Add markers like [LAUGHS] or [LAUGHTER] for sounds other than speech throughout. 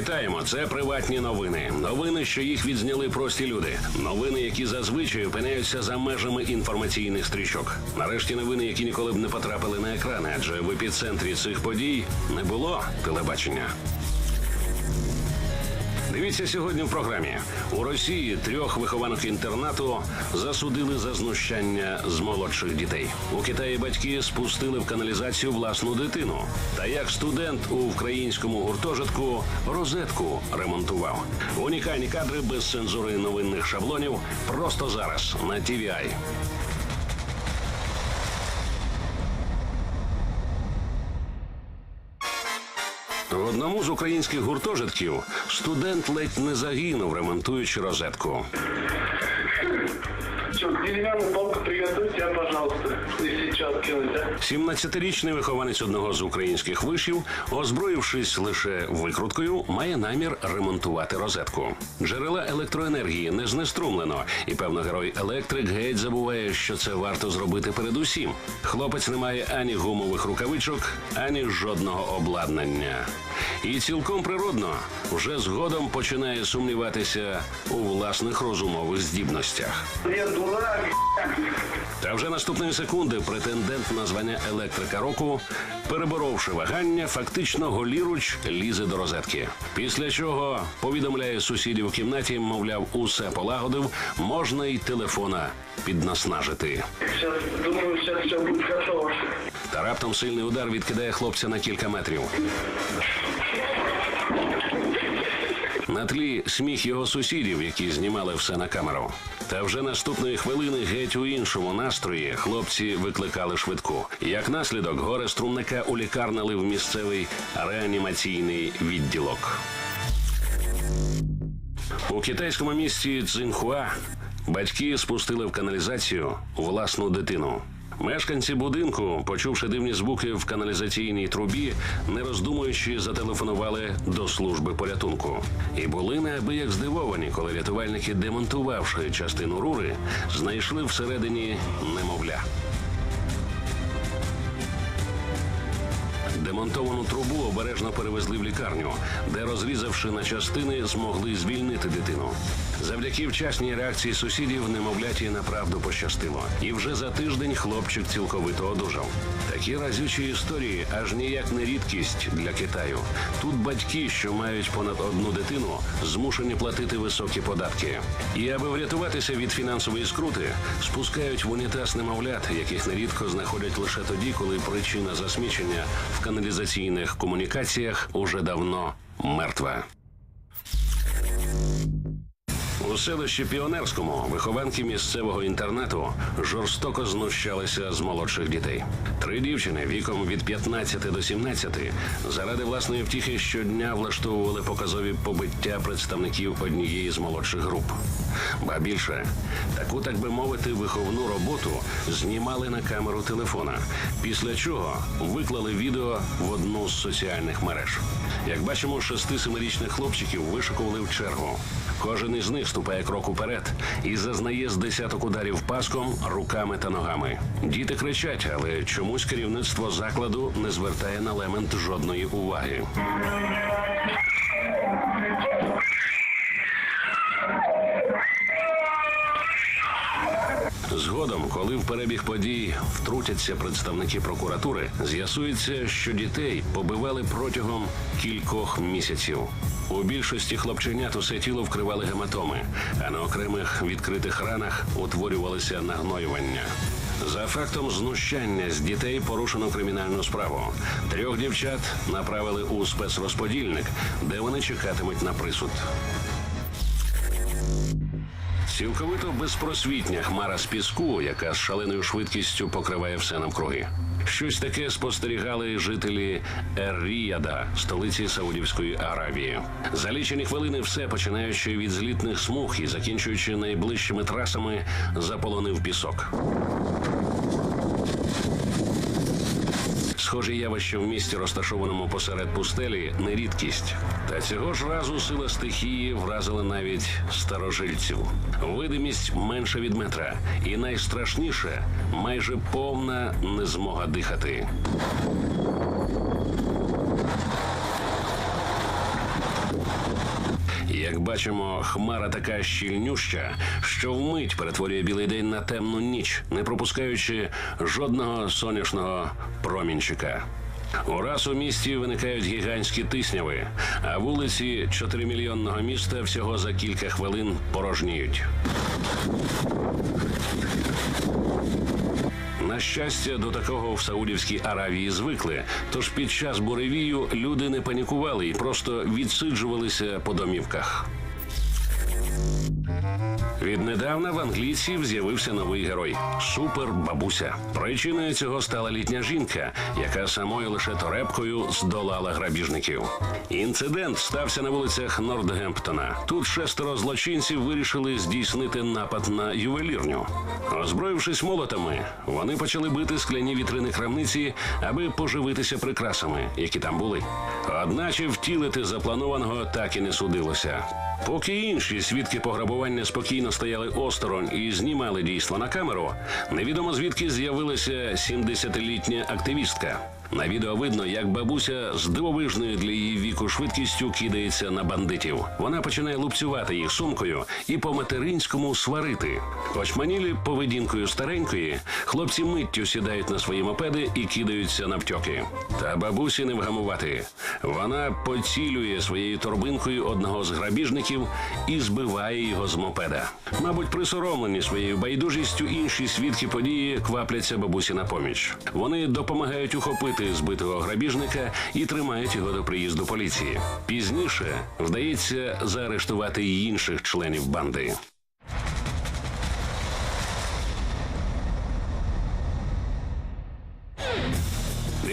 Вітаємо! Це приватні новини. Новини, що їх відзняли прості люди. Новини, які зазвичай опиняються за межами інформаційних стрічок. Нарешті новини, які ніколи б не потрапили на екрани, адже в епіцентрі цих подій не було телебачення. Дивіться сьогодні в програмі. У Росії трьох вихованок інтернату засудили за знущання з молодших дітей. У Китаї батьки спустили в каналізацію власну дитину. Та як студент у українському гуртожитку розетку ремонтував. Унікальні кадри без цензури новинних шаблонів просто зараз на TVI. В одному з українських гуртожитків студент ледь не загинув, ремонтуючи розетку. Деревянную палку приготовьте, а, пожалуйста, если? 17-річний вихованець одного з українських вишів, озброївшись лише викруткою, має намір ремонтувати розетку. Джерела електроенергії не знеструмлено, і певно герой електрик геть забуває, що це варто зробити передусім. Хлопець не має ані гумових рукавичок, ані жодного обладнання. І цілком природно вже згодом починає сумніватися у власних розумових здібностях. Я дурак, [LAUGHS] Та вже наступної секунди претендент на звання електрика року, переборовши вагання, фактично голіруч лізе до розетки. Після чого повідомляє сусідів у кімнаті, мовляв, усе полагодив, можна й телефона піднаснажити. Думаю, сейчас все будет хорошо. Та раптом сильний удар відкидає хлопця на кілька метрів. На тлі сміх його сусідів, які знімали все на камеру. Та вже наступної хвилини геть у іншому настрої хлопці викликали швидку. Як наслідок, горе струмника улікарнили в місцевий реанімаційний відділок. У китайському місті Цзинхуа батьки спустили в каналізацію власну дитину. Мешканці будинку, почувши дивні звуки в каналізаційній трубі, не роздумуючи, зателефонували до служби порятунку. І були неабияк здивовані, коли рятувальники, демонтувавши частину рури, знайшли всередині немовля. Демонтовану трубу обережно перевезли в лікарню, де, розрізавши на частини, змогли звільнити дитину. Завдяки вчасній реакції сусідів немовляті направду пощастило. І вже за тиждень хлопчик цілковито одужав. Такі разючі історії аж ніяк не рідкість для Китаю. Тут батьки, що мають понад одну дитину, змушені платити високі податки. І аби врятуватися від фінансової скрути, спускають в унітаз немовлят, яких нерідко знаходять лише тоді, коли причина засмічення в каналізаційних комунікаціях уже давно мертва. У селищі Піонерському вихованки місцевого інтернату жорстоко знущалися з молодших дітей. Три дівчини віком від 15 до 17 заради власної втіхи щодня влаштовували показові побиття представників однієї з молодших груп. Ба більше таку, так би мовити, виховну роботу знімали на камеру телефона, після чого виклали відео в одну з соціальних мереж. Як бачимо, шести-семирічних хлопчиків вишикували в чергу. Кожен із них ступає крок уперед і зазнає з десяток ударів паском, руками та ногами. Діти кричать, але чомусь керівництво закладу не звертає на лемент жодної уваги. Коли в перебіг подій втрутяться представники прокуратури, з'ясується, що дітей побивали протягом кількох місяців. У більшості хлопченят усе тіло вкривали гематоми, а на окремих відкритих ранах утворювалися нагноювання. За фактом знущання з дітей порушено кримінальну справу. Трьох дівчат направили у спецрозподільник, де вони чекатимуть на присуд. Цілковито безпросвітня хмара з піску, яка з шаленою швидкістю покриває все навкруги. Щось таке спостерігали жителі Ер-Ріяда, столиці Саудівської Аравії. За лічені хвилини все, починаючи від злітних смуг і закінчуючи найближчими трасами, заполонив пісок. Схожі явище в місті, розташованому посеред пустелі, не рідкість. Та цього ж разу сила стихії вразила навіть старожильців. Видимість менше від метра, і найстрашніше майже повна незмога дихати. Як бачимо, хмара така щільнюща, що вмить перетворює білий день на темну ніч, не пропускаючи жодного сонячного промінчика. Ураз у місті виникають гігантські тисняви, а вулиці чотиримільйонного міста всього за кілька хвилин порожніють. Щастя, до такого в Саудівській Аравії звикли. Тож під час буревію люди не панікували і просто відсиджувалися по домівках. Віднедавна в англійців з'явився новий герой супербабуся. Причиною цього стала літня жінка, яка самою лише торепкою здолала грабіжників. Інцидент стався на вулицях Нордгемптона. Тут шестеро злочинців вирішили здійснити напад на ювелірню. Озброївшись молотами, вони почали бити скляні вітрини крамниці, аби поживитися прикрасами, які там були. Одначе втілити запланованого так і не судилося. Поки інші свідки пограбування спокійно стояли осторонь і знімали дійство на камеру, невідомо звідки з'явилася 70-літня активістка. На відео видно, як бабуся з дивовижною для її віку швидкістю кидається на бандитів. Вона починає лупцювати їх сумкою і по материнському сварити. Очманілі поведінкою старенької, хлопці миттю сідають на свої мопеди і кидаються навтьоки. Та бабусі не вгамувати. Вона поцілює своєю торбинкою одного з грабіжників і збиває його з мопеда. Мабуть, присоромлені своєю байдужістю, інші свідки події квапляться бабусі на поміч. Вони допомагають ухопити збитого грабіжника і тримають його до приїзду поліції. Пізніше вдається заарештувати й інших членів банди.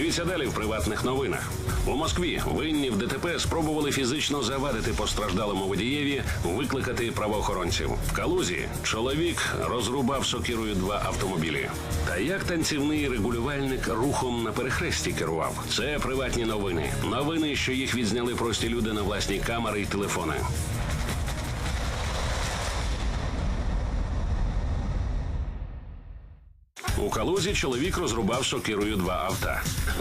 Дивіться далі в приватних новинах. У Москві винні в ДТП спробували фізично завадити постраждалому водієві викликати правоохоронців. В Калузі чоловік розрубав сокирою два автомобілі. Та як танцівний регулювальник рухом на перехресті керував? Це приватні новини. Новини, що їх відзняли прості люди на власні камери і телефони. У Калузі чоловік розрубав сокирою два авто.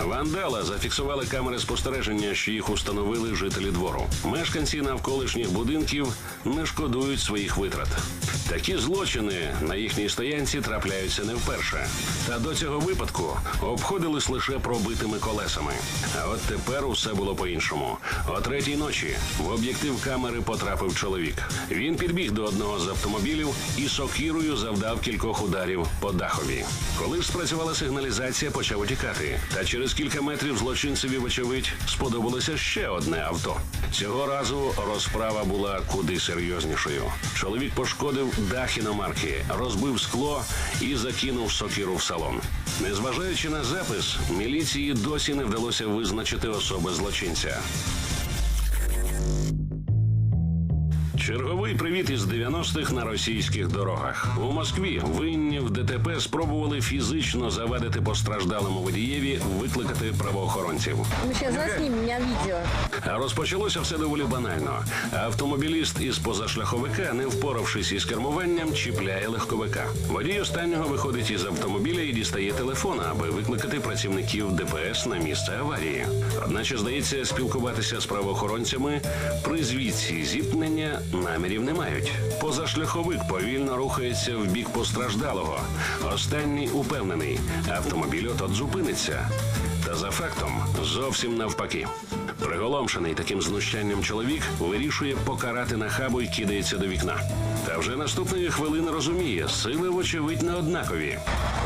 Вандала зафіксували камери спостереження, що їх установили жителі двору. Мешканці навколишніх будинків не шкодують своїх витрат. Такі злочини на їхній стоянці трапляються не вперше. Та до цього випадку обходились лише пробитими колесами. А от тепер усе було по-іншому. О третій ночі в об'єктив камери потрапив чоловік. Він підбіг до одного з автомобілів і сокирою завдав кількох ударів по дахові. Коли ж спрацювала сигналізація, почав утікати. Та через кілька метрів злочинцеві, вочевидь, сподобалося ще одне авто. Цього разу розправа була куди серйознішою. Чоловік пошкодив дах іномарки, розбив скло і закинув сокиру в салон. Незважаючи на запис, міліції досі не вдалося визначити особи злочинця. Черговий привіт із 90-х на російських дорогах. У Москві винні в ДТП спробували фізично завадити постраждалому водієві викликати правоохоронців. Мы сейчас заснимем у. А розпочалося все доволі банально. Автомобіліст із позашляховика, не впоравшись із кермуванням, чіпляє легковика. Водій останнього виходить із автомобіля і дістає телефон, аби викликати працівників ДПС на місце аварії. Одначе, здається, спілкуватися з правоохоронцями при звідці зіткнення намірів не мають. Позашляховик повільно рухається в бік постраждалого. Останній упевнений, автомобіль от зупиниться. Та за фактом зовсім навпаки. Приголомшений таким знущанням чоловік вирішує покарати нахабу і кидається до вікна. Та вже наступної хвилини розуміє, сили, вочевидь, не однакові.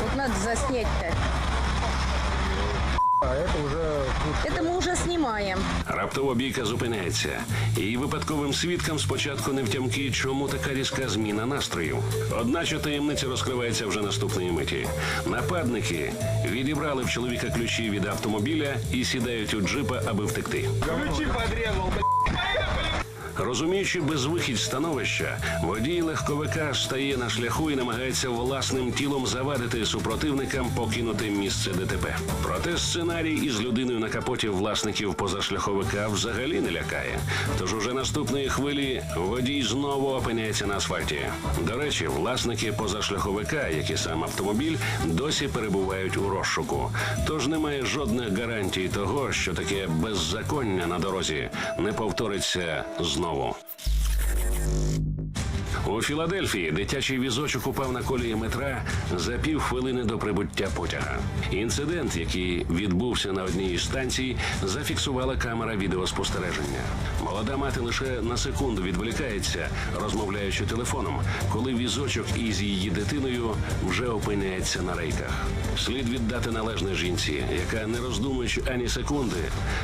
Вот надо заснять-то. А это уже тут Это мы уже снимаем. Раптово бійка зупиняється, і випадковим свідкам спочатку не втямки, чому така різка зміна настрою. Одначе таємниця розкривається вже наступної миті. Нападники відібрали в чоловіка ключі від автомобіля і сідають у джипа, аби втекти. ключи подрезал, блядь. Розуміючи безвихідь становища, водій легковика стає на шляху і намагається власним тілом завадити супротивникам покинути місце ДТП. Проте сценарій із людиною на капоті власників позашляховика взагалі не лякає. Тож уже наступної хвилі водій знову опиняється на асфальті. До речі, власники позашляховика, як і сам автомобіль, досі перебувають у розшуку. Тож немає жодних гарантій того, що таке беззаконня на дорозі не повториться знову знову. У Філадельфії дитячий візочок упав на колії метра за півхвилини до прибуття потяга. Інцидент, який відбувся на одній із станцій, зафіксувала камера відеоспостереження. Молода мати лише на секунду відволікається, розмовляючи телефоном, коли візочок із її дитиною вже опиняється на рейках. Слід віддати належне жінці, яка, не роздумуючи ані секунди,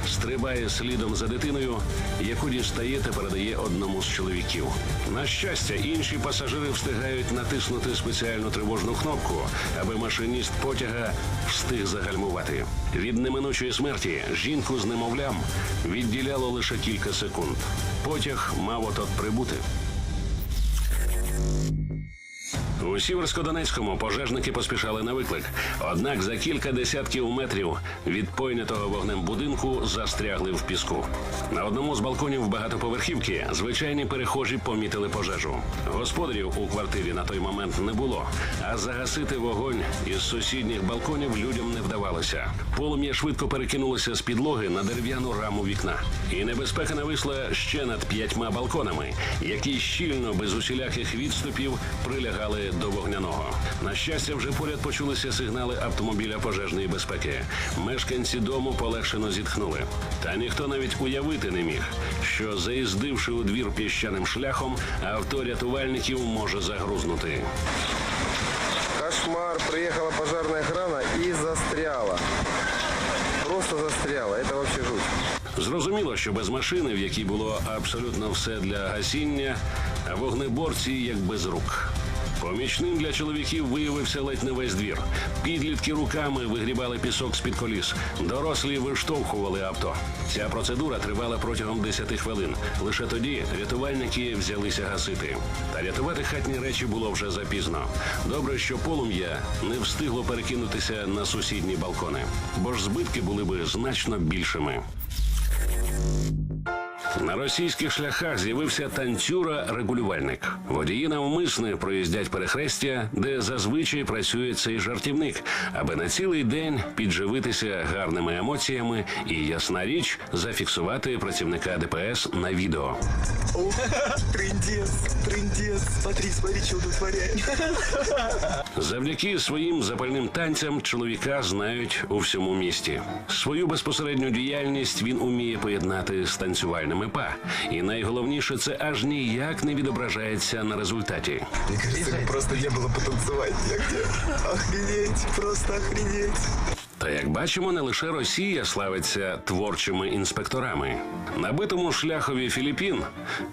стрибає слідом за дитиною, яку дістає та передає одному з чоловіків. На щастя, інші пасажири встигають натиснути спеціальну тривожну кнопку, аби машиніст потяга встиг загальмувати. Від неминучої смерті жінку з немовлям відділяло лише кілька секунд. Потяг мав от-от прибути. У Сіверсько-Донецькому пожежники поспішали на виклик. Однак за кілька десятків метрів від пойнятого вогнем будинку застрягли в піску. На одному з балконів багатоповерхівки звичайні перехожі помітили пожежу. Господарів у квартирі на той момент не було, а загасити вогонь із сусідніх балконів людям не вдавалося. Полум'я швидко перекинулося з підлоги на дерев'яну раму вікна. І небезпека нависла ще над п'ятьма балконами, які щільно без усіляких відступів прилягали до вогняного. На щастя, вже поряд почулися сигнали автомобіля пожежної безпеки. Мешканці дому полегшено зітхнули. Та ніхто навіть уявити не міг, що заїздивши у двір піщаним шляхом, авто рятувальників може загрузнути. Кошмар. Приехала пожарная охрана и застряла. Просто застряла. Это вообще жуть. Зрозуміло, що без машини, в якій було абсолютно все для гасіння, вогнеборці як без рук. Помічним для чоловіків виявився ледь не весь двір. Підлітки руками вигрібали пісок з-під коліс. Дорослі виштовхували авто. Ця процедура тривала протягом 10 хвилин. Лише тоді рятувальники взялися гасити. Та рятувати хатні речі було вже запізно. Добре, що полум'я не встигло перекинутися на сусідні балкони, бо ж збитки були би значно більшими. На російських шляхах з'явився танцюра-регулювальник. Водії навмисне проїздять перехрестя, де зазвичай працює цей жартівник, аби на цілий день підживитися гарними емоціями і, ясна річ, зафіксувати працівника ДПС на відео. Трындец, трындец, смотри, смотри, что вытворяем. Завдяки своїм запальним танцям чоловіка знають у всьому місті. Свою безпосередню діяльність він уміє поєднати з танцювальними па. І найголовніше, це аж ніяк не відображається на результаті. Мені кажется, просто не було потанцювати. Охренеть, просто охренеть. Та як бачимо, не лише Росія славиться творчими інспекторами. На битому шляхові Філіппін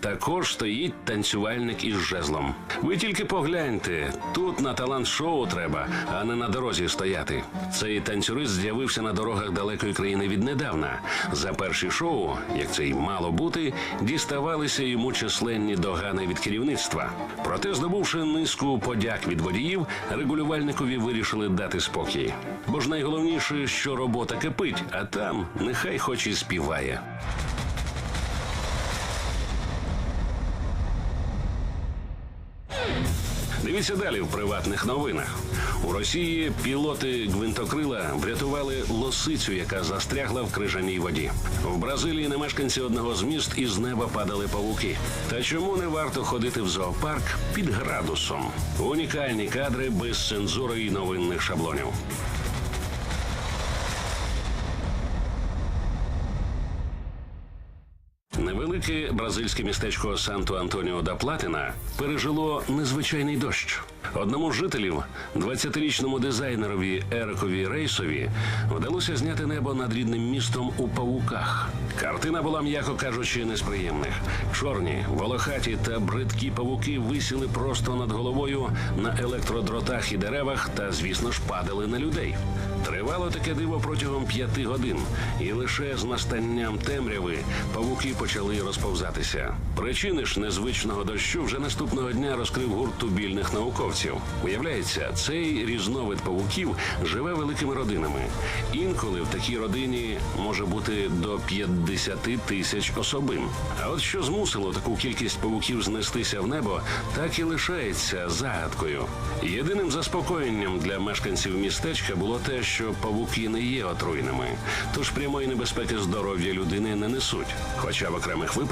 також стоїть танцювальник із жезлом. Ви тільки погляньте, тут на талант-шоу треба, а не на дорозі стояти. Цей танцюрист з'явився на дорогах далекої країни віднедавна. За перші шоу, як це й мало бути, діставалися йому численні догани від керівництва. Проте, здобувши низку подяк від водіїв, регулювальникові вирішили дати спокій. Бо ж найголовніше, що робота кипить, а там нехай хоч і співає. Дивіться далі в приватних новинах. У Росії пілоти гвинтокрила врятували лосицю, яка застрягла в крижаній воді. В Бразилії на мешканці одного з міст із неба падали павуки. Та чому не варто ходити в зоопарк під градусом? Унікальні кадри без цензури і новинних шаблонів. Невелике бразильське містечко Санто Антоніо да Платина пережило незвичайний дощ. Одному з жителів, 20-річному дизайнерові Ерикові Рейсові, вдалося зняти небо над рідним містом у павуках. Картина була, м'яко кажучи, не з приємних. Чорні, волохаті та бридкі павуки висіли просто над головою на електродротах і деревах та, звісно ж, падали на людей. Тривало таке диво протягом п'яти годин, і лише з настанням темряви павуки почали розповзатися. Причини ж незвичного дощу вже наступного дня розкрив гурт тубільних науковців. Уявляється, цей різновид павуків живе великими родинами. Інколи в такій родині може бути до 50 тисяч особин. А от що змусило таку кількість павуків знестися в небо, так і лишається загадкою. Єдиним заспокоєнням для мешканців містечка було те, що павуки не є отруйними, тож прямої небезпеки здоров'я людини не несуть. Хоча в окремих випадках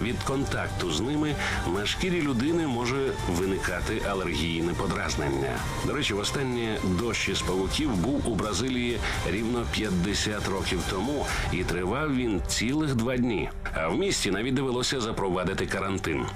від контакту з ними на шкірі людини може виникати алергійне подразнення. До речі, востаннє дощ із павуків був у Бразилії рівно 50 років тому, і тривав він цілих два дні. А в місті навіть довелося запровадити карантин.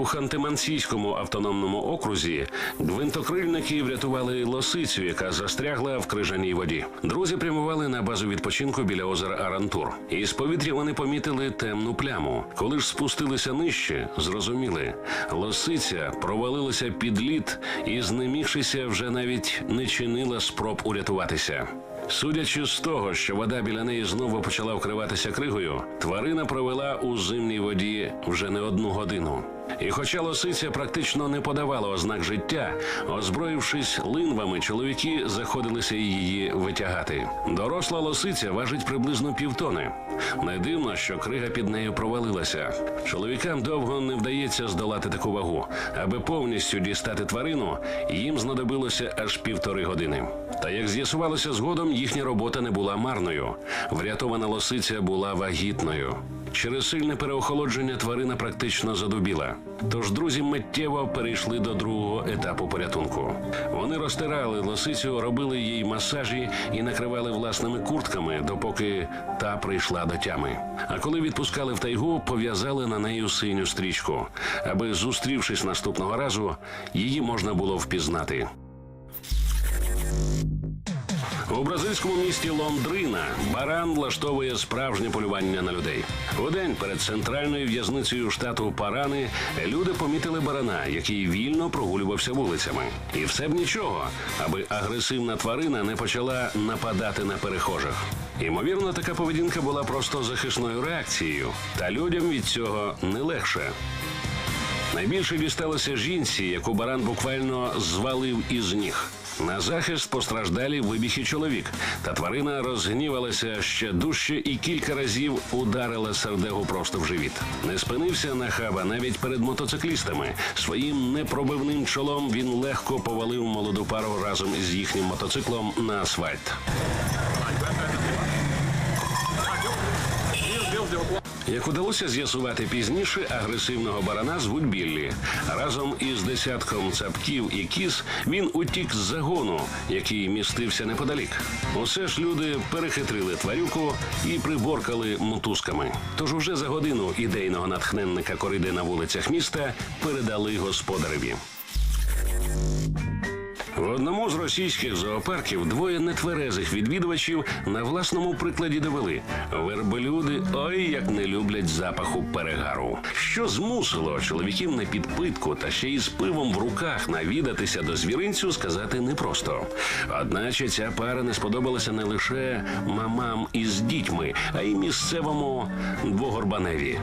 У Ханти-Мансійському автономному окрузі гвинтокрильники врятували лосицю, яка застрягла в крижаній воді. Друзі прямували на базу відпочинку біля озера Арантур. І з повітря вони помітили темну пляму. Коли ж спустилися нижче, зрозуміли, лосиця провалилася під лід і, знемігшися, вже навіть не чинила спроб урятуватися. Судячи з того, що вода біля неї знову почала вкриватися кригою, тварина провела у зимній воді вже не одну годину. І хоча лосиця практично не подавала ознак життя, озброївшись линвами, чоловіки заходилися її витягати. Доросла лосиця важить приблизно півтони. Не дивно, що крига під нею провалилася. Чоловікам довго не вдається здолати таку вагу. Аби повністю дістати тварину, їм знадобилося аж півтори години. Та як з'ясувалося згодом, їхня робота не була марною. Врятована лосиця була вагітною. Через сильне переохолодження тварина практично задубіла. Тож друзі миттєво перейшли до другого етапу порятунку. Вони розтирали лосицю, робили їй масажі і накривали власними куртками, допоки та прийшла до тями. А коли відпускали в тайгу, пов'язали на нею синю стрічку, аби, зустрівшись наступного разу, її можна було впізнати. У місті Лондрина баран влаштовує справжнє полювання на людей. У день перед центральною в'язницею штату Парани люди помітили барана, який вільно прогулювався вулицями. І все б нічого, аби агресивна тварина не почала нападати на перехожих. Ймовірно, така поведінка була просто захисною реакцією, та людям від цього не легше. Найбільше дісталося жінці, яку баран буквально звалив із ніг. На захист постраждалі вибіг і чоловік, та тварина розгнівалася ще дужче і кілька разів ударила сердегу просто в живіт. Не спинився на хаба навіть перед мотоциклістами. Своїм непробивним чолом він легко повалив молоду пару разом із їхнім мотоциклом на асфальт. Як удалося з'ясувати пізніше, агресивного барана звуть Біллі. Разом із десятком цапків і кіз він утік з загону, який містився неподалік. Усе ж люди перехитрили тварюку і приборкали мотузками. Тож уже за годину ідейного натхненника кориди на вулицях міста передали господареві. В одному з російських зоопарків двоє нетверезих відвідувачів на власному прикладі довели. Верблюди ой як не люблять запаху перегару. Що змусило чоловіків на підпитку та ще й з пивом в руках навідатися до звіринцю, сказати непросто. Одначе ця пара не сподобалася не лише мамам із дітьми, а й місцевому двогорбаневі.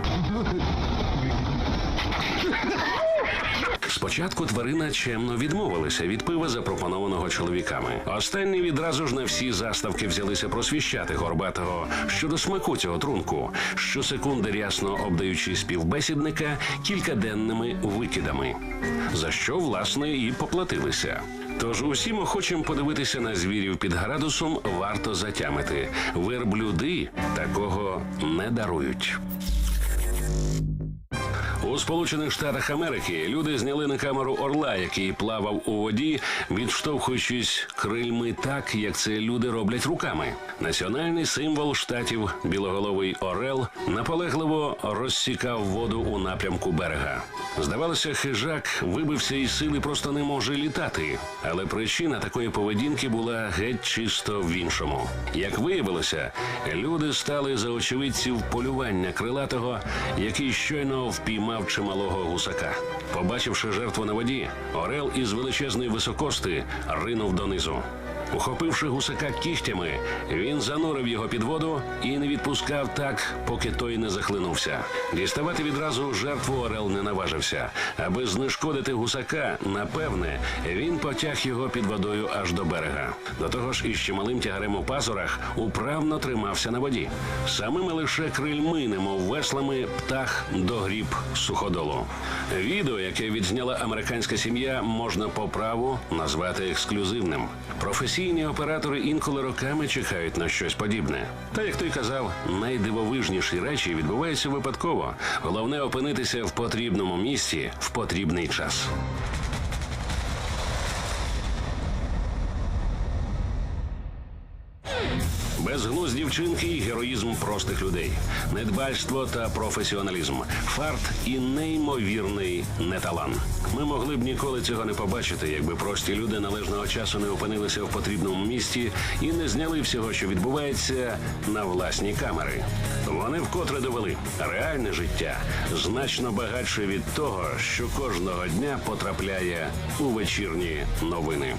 Спочатку тварина чемно відмовилася від пива, запропонованого чоловіками. Останні відразу ж на всі заставки взялися просвіщати горбатого щодо смаку цього трунку, щосекунди рясно обдаючи співбесідника кількаденними викидами, за що власне і поплатилися. Тож усім охочим подивитися на звірів під градусом варто затямити. Верблюди такого не дарують. У Сполучених Штатах Америки люди зняли на камеру орла, який плавав у воді, відштовхуючись крильми так, як це люди роблять руками. Національний символ штатів білоголовий орел наполегливо розсікав воду у напрямку берега. Здавалося, хижак вибився із сили, просто не може літати. Але причина такої поведінки була геть чисто в іншому. Як виявилося, люди стали за очевидців полювання крилатого, який щойно впіймав чималого гусака. Побачивши жертву на воді, орел із величезної високости ринув донизу. Ухопивши гусака кігтями, він занурив його під воду і не відпускав так, поки той не захлинувся. Діставати відразу жертву Орел не наважився. Аби знешкодити гусака, напевне, він потяг його під водою аж до берега. До того ж, із чималим тягарем у пазурах управно тримався на воді. Самими лише крильми, немов веслами, птах догріб суходолу. Відео, яке відзняла американська сім'я, можна по праву назвати ексклюзивним. Професійні оператори інколи роками чекають на щось подібне. Та як той казав, найдивовижніші речі відбуваються випадково. Головне опинитися в потрібному місці в потрібний час. Безглузді вчинки і героїзм простих людей, недбальство та професіоналізм, фарт і неймовірний неталан. Ми могли б ніколи цього не побачити, якби прості люди належного часу не опинилися в потрібному місці і не зняли всього, що відбувається, на власні камери. Вони вкотре довели реальне життя значно багатше від того, що кожного дня потрапляє у вечірні новини.